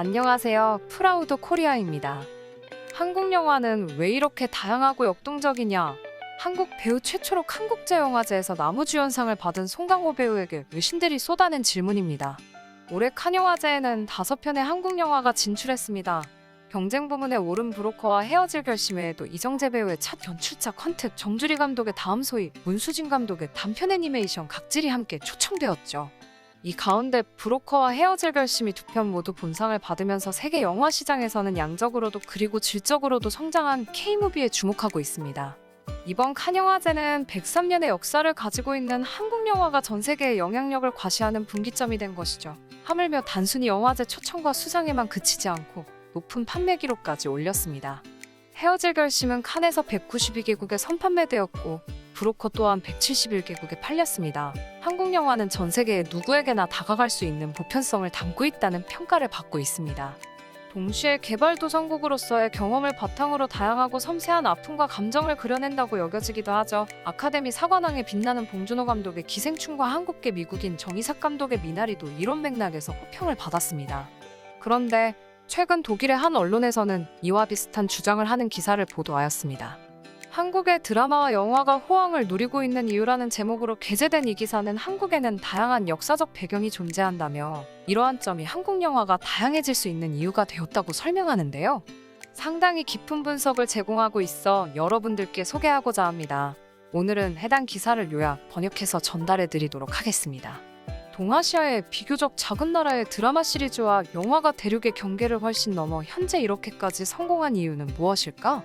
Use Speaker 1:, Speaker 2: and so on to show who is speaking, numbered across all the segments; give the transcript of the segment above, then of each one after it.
Speaker 1: 안녕하세요. 프라우드 코리아입니다. 한국 영화는 왜 이렇게 다양하고 역동적이냐? 한국 배우 최초로 한국제 영화제에서 나무주연상을 받은 송강호 배우에게 외신들이 쏟아낸 질문입니다. 올해 칸 영화제에는 다섯 편의 한국 영화가 진출했습니다. 경쟁 부문에 오른 브로커와 헤어질 결심에도 이정재 배우의 첫 연출자 컨택, 정주리 감독의 다음 소위, 문수진 감독의 단편 애니메이션 각질이 함께 초청되었죠. 이 가운데 브로커와 헤어질 결심이 두 편 모두 본상을 받으면서 세계 영화 시장에서는 양적으로도 그리고 질적으로도 성장한 K무비에 주목하고 있습니다. 이번 칸 영화제는 103년의 역사를 가지고 있는 한국 영화가 전 세계에 영향력을 과시하는 분기점이 된 것이죠. 하물며 단순히 영화제 초청과 수상에만 그치지 않고 높은 판매 기록까지 올렸습니다. 헤어질 결심은 칸에서 192개국에 선판매되었고 브로커 또한 171개국에 팔렸습니다. 한국 영화는 전 세계에 누구에게나 다가갈 수 있는 보편성을 담고 있다는 평가를 받고 있습니다. 동시에 개발도상국으로서의 경험을 바탕으로 다양하고 섬세한 아픔과 감정을 그려낸다고 여겨지기도 하죠. 아카데미 사관왕에 빛나는 봉준호 감독의 기생충과 한국계 미국인 정이삭 감독의 미나리도 이런 맥락에서 호평을 받았습니다. 그런데 최근 독일의 한 언론에서는 이와 비슷한 주장을 하는 기사를 보도하였습니다. 한국의 드라마와 영화가 호황을 누리고 있는 이유라는 제목으로 게재된 이 기사는 한국에는 다양한 역사적 배경이 존재한다며 이러한 점이 한국 영화가 다양해질 수 있는 이유가 되었다고 설명하는데요. 상당히 깊은 분석을 제공하고 있어 여러분들께 소개하고자 합니다. 오늘은 해당 기사를 요약, 번역해서 전달해 드리도록 하겠습니다. 동아시아의 비교적 작은 나라의 드라마 시리즈와 영화가 대륙의 경계를 훨씬 넘어 현재 이렇게까지 성공한 이유는 무엇일까?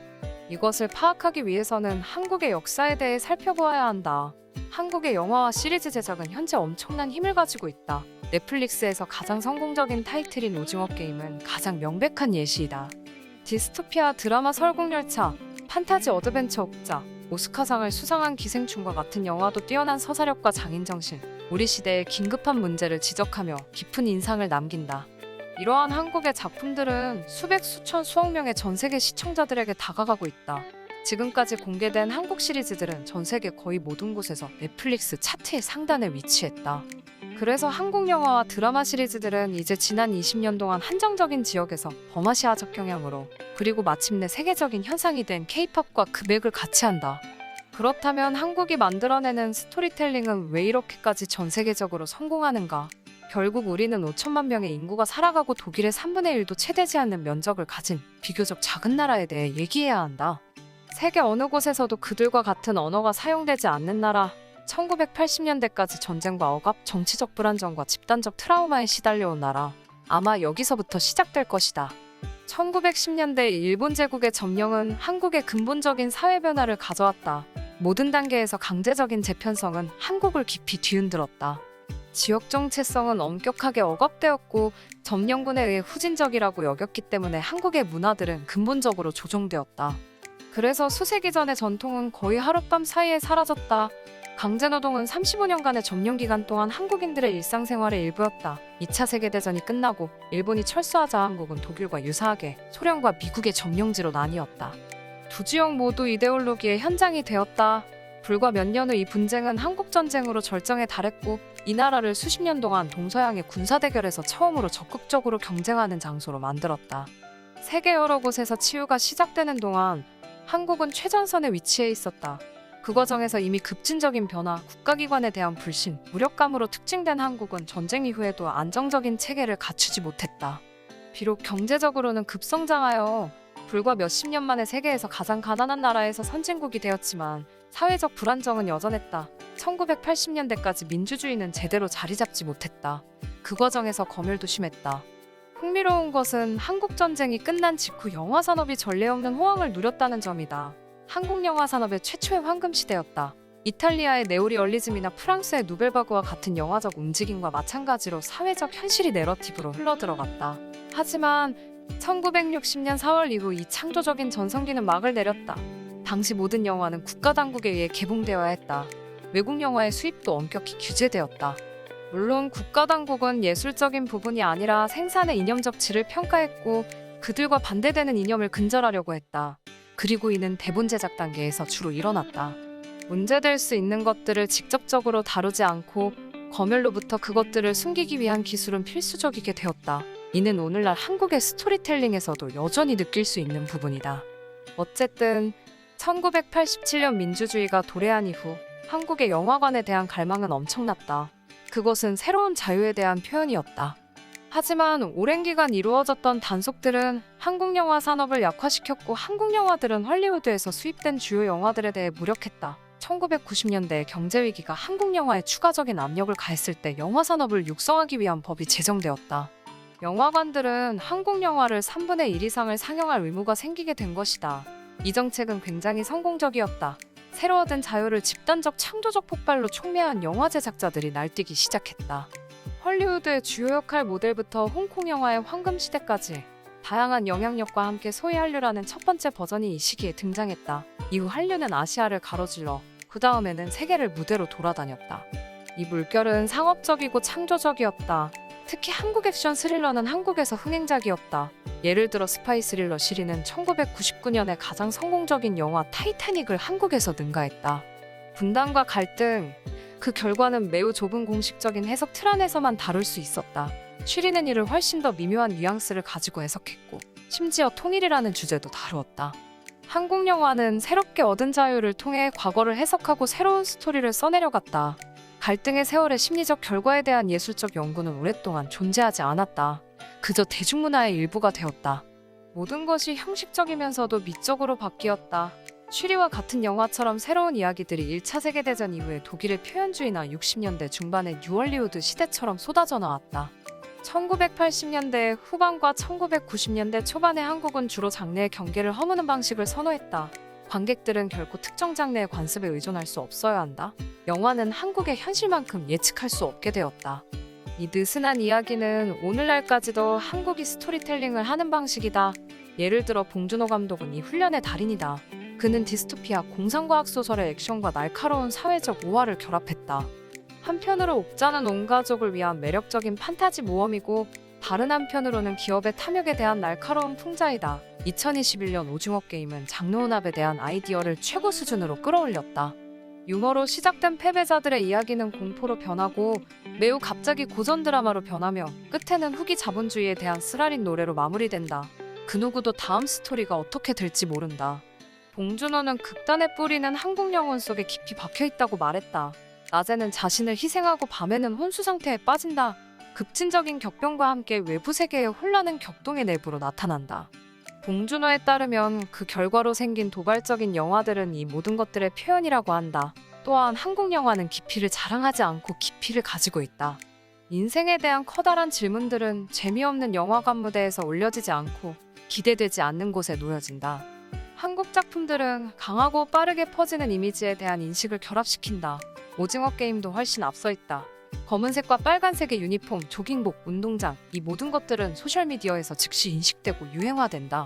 Speaker 1: 이것을 파악하기 위해서는 한국의 역사에 대해 살펴보아야 한다. 한국의 영화와 시리즈 제작은 현재 엄청난 힘을 가지고 있다. 넷플릭스에서 가장 성공적인 타이틀인 오징어 게임은 가장 명백한 예시이다. 디스토피아 드라마 설국열차, 판타지 어드벤처 옥자, 오스카상을 수상한 기생충과 같은 영화도 뛰어난 서사력과 장인정신, 우리 시대의 긴급한 문제를 지적하며 깊은 인상을 남긴다. 이러한 한국의 작품들은 수백 수천 수억 명의 전 세계 시청자들에게 다가가고 있다. 지금까지 공개된 한국 시리즈들은 전 세계 거의 모든 곳에서 넷플릭스 차트의 상단에 위치했다. 그래서 한국 영화와 드라마 시리즈들은 이제 지난 20년 동안 한정적인 지역에서 범아시아적 경향으로 그리고 마침내 세계적인 현상이 된 케이팝과 그 맥을 같이 한다. 그렇다면 한국이 만들어내는 스토리텔링은 왜 이렇게까지 전 세계적으로 성공하는가? 결국 우리는 5천만 명의 인구가 살아가고 독일의 3분의 1도 채 되지 않는 면적을 가진 비교적 작은 나라에 대해 얘기해야 한다. 세계 어느 곳에서도 그들과 같은 언어가 사용되지 않는 나라. 1980년대까지 전쟁과 억압, 정치적 불안정과 집단적 트라우마에 시달려온 나라. 아마 여기서부터 시작될 것이다. 1910년대 일본 제국의 점령은 한국의 근본적인 사회 변화를 가져왔다. 모든 단계에서 강제적인 재편성은 한국을 깊이 뒤흔들었다. 지역 정체성은 엄격하게 억압되었고 점령군에 의해 후진적이라고 여겼기 때문에 한국의 문화들은 근본적으로 조종되었다. 그래서 수세기 전의 전통은 거의 하룻밤 사이에 사라졌다. 강제노동은 35년간의 점령 기간 동안 한국인들의 일상생활의 일부였다. 2차 세계대전이 끝나고 일본이 철수하자 한국은 독일과 유사하게 소련과 미국의 점령지로 나뉘었다. 두 지역 모두 이데올로기의 현장이 되었다. 불과 몇 년 후 이 분쟁은 한국 전쟁으로 절정에 달했고 이 나라를 수십 년 동안 동서양의 군사 대결에서 처음으로 적극적으로 경쟁하는 장소로 만들었다. 세계 여러 곳에서 치유가 시작되는 동안 한국은 최전선에 위치해 있었다. 그 과정에서 이미 급진적인 변화, 국가기관에 대한 불신, 무력감으로 특징된 한국은 전쟁 이후에도 안정적인 체계를 갖추지 못했다. 비록 경제적으로는 급성장하여 불과 몇십 년 만에 세계에서 가장 가난한 나라에서 선진국이 되었지만 사회적 불안정은 여전했다. 1980년대까지 민주주의는 제대로 자리 잡지 못했다. 그 과정에서 검열도 심했다. 흥미로운 것은 한국 전쟁이 끝난 직후 영화 산업이 전례 없는 호황을 누렸다는 점이다. 한국 영화 산업의 최초의 황금 시대였다. 이탈리아의 네오리얼리즘이나 프랑스의 누벨바그와 같은 영화적 움직임과 마찬가지로 사회적 현실이 내러티브로 흘러들어갔다. 하지만 1960년 4월 이후 이 창조적인 전성기는 막을 내렸다. 당시 모든 영화는 국가 당국에 의해 개봉되어야 했다. 외국 영화의 수입도 엄격히 규제되었다. 물론 국가 당국은 예술적인 부분이 아니라 생산의 이념적 질을 평가했고 그들과 반대되는 이념을 근절하려고 했다. 그리고 이는 대본 제작 단계에서 주로 일어났다. 문제될 수 있는 것들을 직접적으로 다루지 않고 검열로부터 그것들을 숨기기 위한 기술은 필수적이게 되었다. 이는 오늘날 한국의 스토리텔링에서도 여전히 느낄 수 있는 부분이다. 어쨌든 1987년 민주주의가 도래한 이후 한국의 영화관에 대한 갈망은 엄청났다. 그것은 새로운 자유에 대한 표현이었다. 하지만 오랜 기간 이루어졌던 단속들은 한국 영화 산업을 약화시켰고 한국 영화들은 헐리우드에서 수입된 주요 영화들에 대해 무력했다. 1990년대 경제 위기가 한국 영화에 추가적인 압력을 가했을 때 영화 산업을 육성하기 위한 법이 제정되었다. 영화관들은 한국 영화를 3분의 1 이상을 상영할 의무가 생기게 된 것이다. 이 정책은 굉장히 성공적이었다. 새로 얻은 자유를 집단적 창조적 폭발로 촉매한 영화 제작자들이 날뛰기 시작했다. 헐리우드의 주요 역할 모델부터 홍콩 영화의 황금 시대까지 다양한 영향력과 함께 소위 한류라는 첫 번째 버전이 이 시기에 등장했다. 이후 한류는 아시아를 가로질러 그 다음에는 세계를 무대로 돌아다녔다. 이 물결은 상업적이고 창조적이었다. 특히 한국 액션 스릴러는 한국에서 흥행작이었다. 예를 들어 스파이 스릴러 시리는 1999년에 가장 성공적인 영화 타이타닉을 한국에서 능가했다. 분단과 갈등, 그 결과는 매우 좁은 공식적인 해석 틀 안에서만 다룰 수 있었다. 쉬리는 이를 훨씬 더 미묘한 뉘앙스를 가지고 해석했고, 심지어 통일이라는 주제도 다루었다. 한국 영화는 새롭게 얻은 자유를 통해 과거를 해석하고 새로운 스토리를 써내려갔다. 갈등의 세월의 심리적 결과에 대한 예술적 연구는 오랫동안 존재하지 않았다. 그저 대중문화의 일부가 되었다. 모든 것이 형식적이면서도 미적으로 바뀌었다. 쉬리와 같은 영화처럼 새로운 이야기들이 1차 세계대전 이후에 독일의 표현주의나 60년대 중반의 뉴얼리우드 시대처럼 쏟아져 나왔다. 1980년대 후반과 1990년대 초반의 한국은 주로 장르의 경계를 허무는 방식을 선호했다. 관객들은 결코 특정 장르의 관습에 의존할 수 없어야 한다. 영화는 한국의 현실만큼 예측할 수 없게 되었다. 이 느슨한 이야기는 오늘날까지도 한국이 스토리텔링을 하는 방식이다. 예를 들어 봉준호 감독은 이 훈련의 달인이다. 그는 디스토피아 공상과학 소설의 액션과 날카로운 사회적 오화를 결합했다. 한편으로 옥자는 온 가족을 위한 매력적인 판타지 모험이고 다른 한편으로는 기업의 탐욕에 대한 날카로운 풍자이다. 2021년 오징어 게임은 장르 혼합에 대한 아이디어를 최고 수준으로 끌어올렸다. 유머로 시작된 패배자들의 이야기는 공포로 변하고 매우 갑자기 고전 드라마로 변하며 끝에는 후기 자본주의에 대한 쓰라린 노래로 마무리된다. 그 누구도 다음 스토리가 어떻게 될지 모른다. 봉준호는 극단의 뿌리는 한국 영혼 속에 깊이 박혀 있다고 말했다. 낮에는 자신을 희생하고 밤에는 혼수 상태에 빠진다. 급진적인 격변과 함께 외부 세계의 혼란은 격동의 내부로 나타난다. 봉준호에 따르면 그 결과로 생긴 도발적인 영화들은 이 모든 것들의 표현이라고 한다. 또한 한국 영화는 깊이를 자랑하지 않고 깊이를 가지고 있다. 인생에 대한 커다란 질문들은 재미없는 영화관 무대에서 올려지지 않고 기대되지 않는 곳에 놓여진다. 한국 작품들은 강하고 빠르게 퍼지는 이미지에 대한 인식을 결합시킨다. 오징어 게임도 훨씬 앞서 있다. 검은색과 빨간색의 유니폼, 조깅복, 운동장 이 모든 것들은 소셜미디어에서 즉시 인식되고 유행화된다.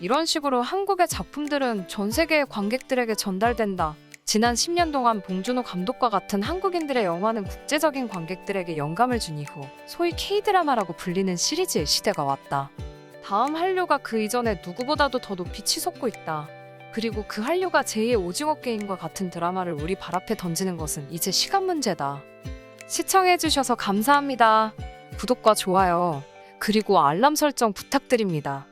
Speaker 1: 이런 식으로 한국의 작품들은 전 세계의 관객들에게 전달된다. 지난 10년 동안 봉준호 감독과 같은 한국인들의 영화는 국제적인 관객들에게 영감을 준 이후 소위 K-드라마라고 불리는 시리즈의 시대가 왔다. 다음 한류가 그 이전에 누구보다도 더 높이 치솟고 있다. 그리고 그 한류가 제2의 오징어 게임과 같은 드라마를 우리 발 앞에 던지는 것은 이제 시간 문제다. 시청해주셔서 감사합니다. 구독과 좋아요, 그리고 알람 설정 부탁드립니다.